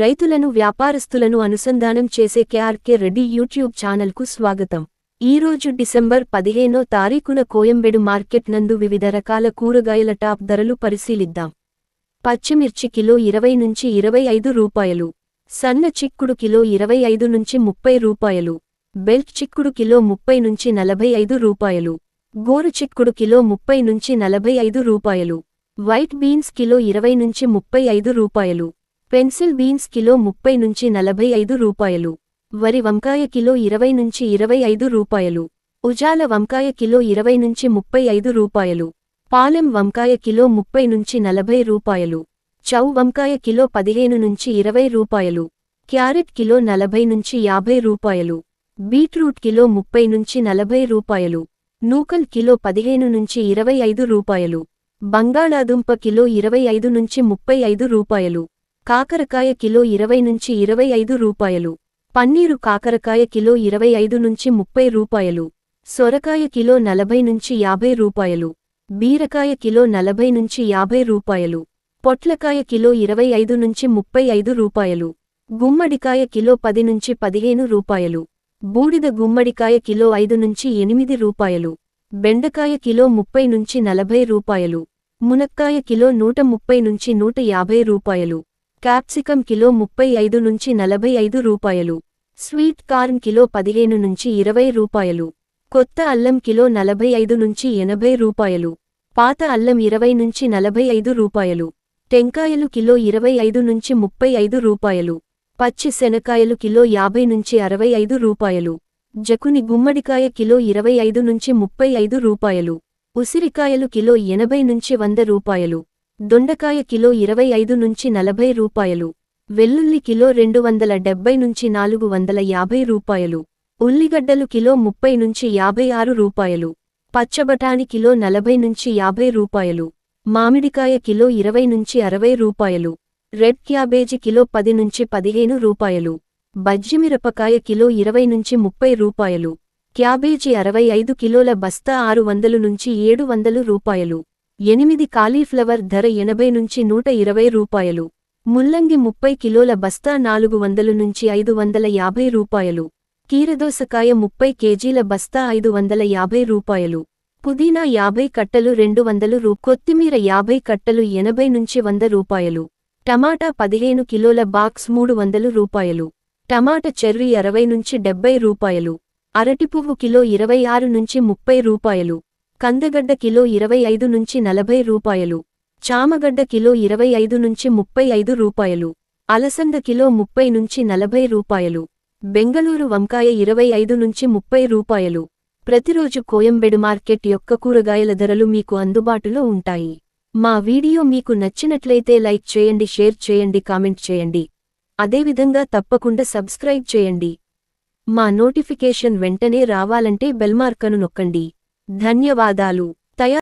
రైతులను వ్యాపారస్తులను అనుసంధానం చేసే కేఆర్కే రెడ్డి యూట్యూబ్ ఛానల్కు స్వాగతం. ఈరోజు డిసెంబర్ పదిహేనో తారీఖున కోయంబెడు మార్కెట్ నందు వివిధ రకాల కూరగాయల టాప్ ధరలు పరిశీలిద్దాం. పచ్చిమిర్చి కిలో ఇరవై నుంచి ఇరవై ఐదు రూపాయలు. సన్న చిక్కుడు కిలో ఇరవై ఐదు నుంచి ముప్పై రూపాయలు. బెల్ట్ చిక్కుడు కిలో ముప్పై నుంచి నలభై ఐదు రూపాయలు. గోరు చిక్కుడు కిలో ముప్పై నుంచి నలభై ఐదు రూపాయలు. వైట్ బీన్స్ కిలో ఇరవై నుంచి ముప్పై ఐదు రూపాయలు. పెన్సిల్ బీన్స్ కిలో ముప్పై నుంచి నలభై ఐదు రూపాయలు. వరి వంకాయ కిలో ఇరవై నుంచి ఇరవై ఐదు రూపాయలు. ఉజాల వంకాయ కిలో ఇరవై నుంచి ముప్పై ఐదు రూపాయలు. పాలెం వంకాయ కిలో ముప్పై నుంచి నలభై రూపాయలు. చౌ వంకాయ కిలో పదిహేను నుంచి ఇరవై రూపాయలు. క్యారెట్ కిలో నలభై నుంచి యాభై రూపాయలు. బీట్రూట్ కిలో ముప్పై నుంచి నలభై రూపాయలు. నూకల్ కిలో పదిహేను నుంచి ఇరవై ఐదు రూపాయలు. బంగాళాదుంప కిలో ఇరవై ఐదు నుంచి ముప్పై ఐదు రూపాయలు. కాకరకాయ కిలో ఇరవై నుంచి ఇరవై ఐదు రూపాయలు. పన్నీరు కాకరకాయ కిలో ఇరవై ఐదు నుంచి ముప్పై రూపాయలు. సొరకాయ కిలో నలభై నుంచి యాభై రూపాయలు. బీరకాయ కిలో నలభై నుంచి యాభై రూపాయలు. పొట్లకాయ కిలో ఇరవై ఐదు నుంచి ముప్పై ఐదు రూపాయలు. గుమ్మడికాయ కిలో పది నుంచి పదిహేను రూపాయలు. బూడిద గుమ్మడికాయ కిలో ఐదు నుంచి ఎనిమిది రూపాయలు. బెండకాయ కిలో ముప్పై నుంచి నలభై రూపాయలు. మునక్కాయ కిలో నూట ముప్పై నుంచి నూట యాభై రూపాయలు. క్యాప్సికం కిలో ముప్పై ఐదు నుంచి నలభై ఐదు రూపాయలు. స్వీట్ కార్న్ కిలో పదిహేను నుంచి ఇరవై రూపాయలు. కొత్త అల్లం కిలో నలభై ఐదు నుంచి ఎనభై రూపాయలు. పాత అల్లం ఇరవై నుంచి నలభై ఐదు రూపాయలు. టెంకాయలు కిలో ఇరవై ఐదు నుంచి ముప్పై ఐదు రూపాయలు. పచ్చి శనకాయలు కిలో యాభై నుంచి అరవై ఐదు రూపాయలు. జకుని గుమ్మడికాయ కిలో ఇరవై ఐదు నుంచి ముప్పై ఐదు రూపాయలు. ఉసిరికాయలు కిలో ఎనభై నుంచి వంద రూపాయలు. దొండకాయ కిలో ఇరవై ఐదు నుంచి నలభై రూపాయలు. వెల్లుల్లి కిలో రెండు వందల డెబ్బై నుంచి నాలుగు వందల యాభై రూపాయలు. ఉల్లిగడ్డలు కిలో ముప్పై నుంచి యాభై ఆరు రూపాయలు. పచ్చబటాని కిలో నలభై నుంచి యాభై రూపాయలు. మామిడికాయ కిలో ఇరవై నుంచి అరవై రూపాయలు. రెడ్ క్యాబేజీ కిలో పది నుంచి పదిహేను రూపాయలు. బజ్జిమిరపకాయ కిలో ఇరవై నుంచి ముప్పై రూపాయలు. క్యాబేజీ అరవై ఐదు కిలోల బస్తా ఆరు వందలు నుంచి ఏడు వందలు రూపాయలు. ఎనిమిది కాలీఫ్లవర్ ధర ఎనభై నుంచి నూట ఇరవై రూపాయలు. ముల్లంగి ముప్పై కిలోల బస్తా నాలుగు వందలు నుంచి ఐదు వందల యాభై రూపాయలు. కీరదోసకాయ ముప్పై కేజీల బస్తా ఐదు వందల యాభై రూపాయలు. పుదీనా యాభై కట్టలు రెండు వందలు రూ కొత్తిమీర యాభై కట్టలు ఎనభై నుంచి వంద రూపాయలు. టమాటా పదిహేను కిలోల బాక్స్ మూడు వందలు రూపాయలు. టమాటా చెర్రీ అరవై నుంచి డెబ్బై రూపాయలు. అరటిపువ్వు కిలో ఇరవై ఆరు నుంచి ముప్పై రూపాయలు. కందగడ్డ కిలో ఇరవై ఐదు నుంచి నలభై రూపాయలు. చామగడ్డ కిలో ఇరవై ఐదు నుంచి ముప్పై ఐదు రూపాయలు. అలసంద కిలో ముప్పై నుంచి నలభై రూపాయలు. బెంగళూరు వంకాయ ఇరవై ఐదు నుంచి ముప్పై రూపాయలు. ప్రతిరోజు కోయంబెడు మార్కెట్ యొక్క కూరగాయల ధరలు మీకు అందుబాటులో ఉంటాయి. మా వీడియో మీకు నచ్చినట్లయితే లైక్ చేయండి షేర్ చేయండి కామెంట్ చేయండి. అదేవిధంగా తప్పకుండా సబ్స్క్రైబ్ చేయండి. మా నోటిఫికేషన్ వెంటనే రావాలంటే బెల్మార్కను నొక్కండి. ధన్యవాదాలు. తయారు